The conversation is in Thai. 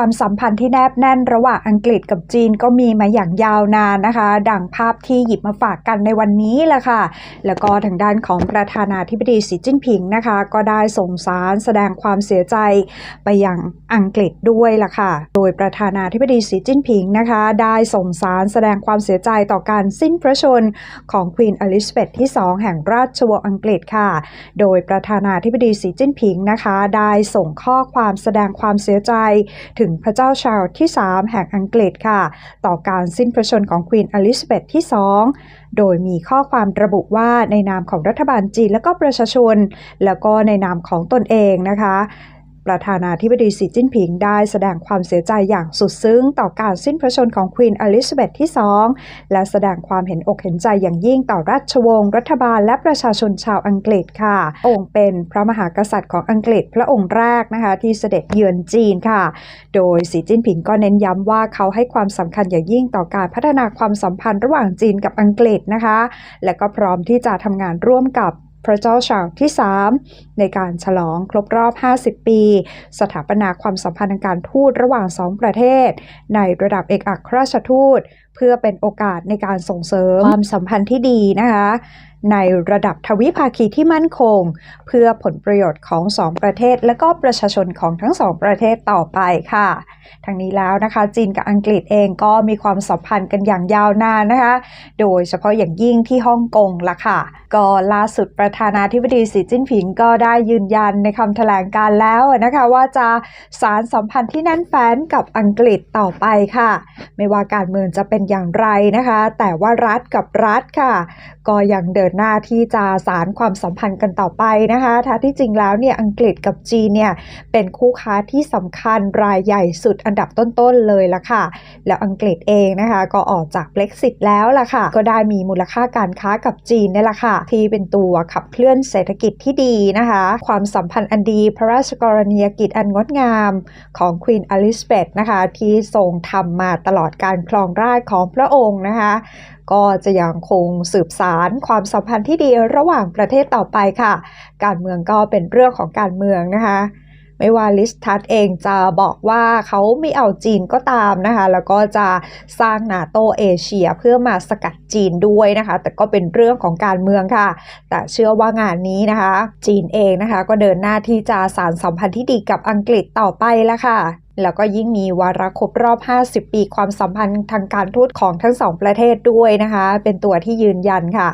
ความสัมพันธ์ที่แนบแน่นระหว่างอังกฤษกับจีนก็มีมาอย่างยาวนานนะคะ ดังภาพที่หยิบมาฝากกันในวันนี้แหละค่ะ แล้วก็ทางด้านของประธานาธิบดีสีจิ้นผิงนะคะ ก็ได้ส่งสารแสดงความเสียใจไปยังอังกฤษด้วยล่ะค่ะ โดยประธานาธิบดีสีจิ้นผิงนะคะ ได้ส่งสารแสดงความเสียใจต่อการสิ้นพระชนของควีนอลิซาเบธที่ 2 แห่งราชวงศ์อังกฤษค่ะ โดยประธานาธิบดีสีจิ้นผิงนะคะ ได้ส่งข้อความแสดงความเสียใจถึงพระเจ้าชาร์ลส์ที่ 3 แห่งอังกฤษค่ะ ต่อการสิ้นพระชนของควีนอลิซาเบธที่ 2 โดยมีข้อความระบุว่าในนามของรัฐบาลจีนและก็ประชาชน แล้วก็ในนามของตนเองนะคะ ประธานาธิบดีสีจิ้นผิงได้แสดงความเสียใจอย่างสุดซึ้งต่อการสิ้นพระชนของควีนอลิซาเบธที่ 2 และแสดงความเห็นอกเห็นใจอย่างยิ่งต่อราชวงศ์รัฐบาลและประชาชนชาวอังกฤษค่ะ องค์เป็นพระมหากษัตริย์ของอังกฤษพระองค์แรกนะคะที่เสด็จเยือนจีนค่ะ โดยสีจิ้นผิงก็เน้นย้ำว่าเขาให้ความสำคัญอย่างยิ่งต่อการพัฒนาความสัมพันธ์ระหว่างจีนกับอังกฤษนะคะ และก็พร้อมที่จะทำงานร่วมกับ พระเจ้าชาร์ลส์ที่ 3 ในการฉลองครบรอบ 50 ปี สถาปนาความสัมพันธ์ทางการทูตระหว่างสองประเทศ ในระดับเอกอัครราชทูต เพื่อเป็นโอกาสในการส่งเสริมความสัมพันธ์ที่ดีนะคะในระดับทวิภาคีที่มั่นคง เพื่อผลประโยชน์ของสองประเทศ และก็ประชาชนของทั้งสองประเทศต่อไปค่ะทั้งนี้แล้วนะคะ จีนกับอังกฤษเองก็มีความสัมพันธ์กันอย่างยาวนานนะคะ โดยเฉพาะอย่างยิ่งที่ฮ่องกงละค่ะ ก็ล่าสุดประธานาธิบดีสีจิ้นผิงก็ได้ยืนยันในคำแถลงการแล้วนะคะ ว่าจะสารสัมพันธ์ที่แน่นแฟ้นกับอังกฤษต่อไปค่ะ ไม่ว่าการเมืองจะเป็นอย่างไรนะคะ แต่ว่ารัฐกับรัฐค่ะ ก็ยังเดินหน้าที่จะสารความสัมพันธ์กันต่อไปนะคะถ้าที่จริงแล้วเนี่ยอังกฤษกับจีนเนี่ยเป็นคู่ค้าที่สำคัญรายใหญ่สุดอันดับต้นๆเลยละค่ะ แล้วอังกฤษเองนะคะ ก็ออกจาก Brexit แล้วล่ะค่ะ ก็ได้มีมูลค่าการค้ากับจีนนี่แหละค่ะ ที่เป็นตัวขับเคลื่อนเศรษฐกิจที่ดีนะคะ ความสัมพันธ์อันดีพระราชกรณียกิจอันงดงามของควีนอลิซาเบธนะคะ ที่ทรงทำมาตลอดการครองราชย์ของพระองค์นะคะ ก็จะยังคงสืบสารความสัมพันธ์ที่ดีระหว่างประเทศต่อไปค่ะ การเมืองก็เป็นเรื่องของการเมืองนะคะไม่ว่าลิสทัสเองจะบอกว่าเขาไม่เอาจีนก็ตามนะคะ แล้วก็จะสร้างนาโตเอเชียเพื่อมาสกัดจีนด้วยนะคะ แต่ก็เป็นเรื่องของการเมืองค่ะ แต่เชื่อว่างานนี้นะคะ จีนเองนะคะ ก็เดินหน้าที่จะสารสัมพันธ์ที่ดีกับอังกฤษต่อไปแล้วค่ะ แล้วก็ยิ่งมีวาระครบรอบ 50 ปีความสัมพันธ์ทางการทูตของทั้งสองประเทศด้วยนะคะ เป็นตัวที่ยืนยันค่ะ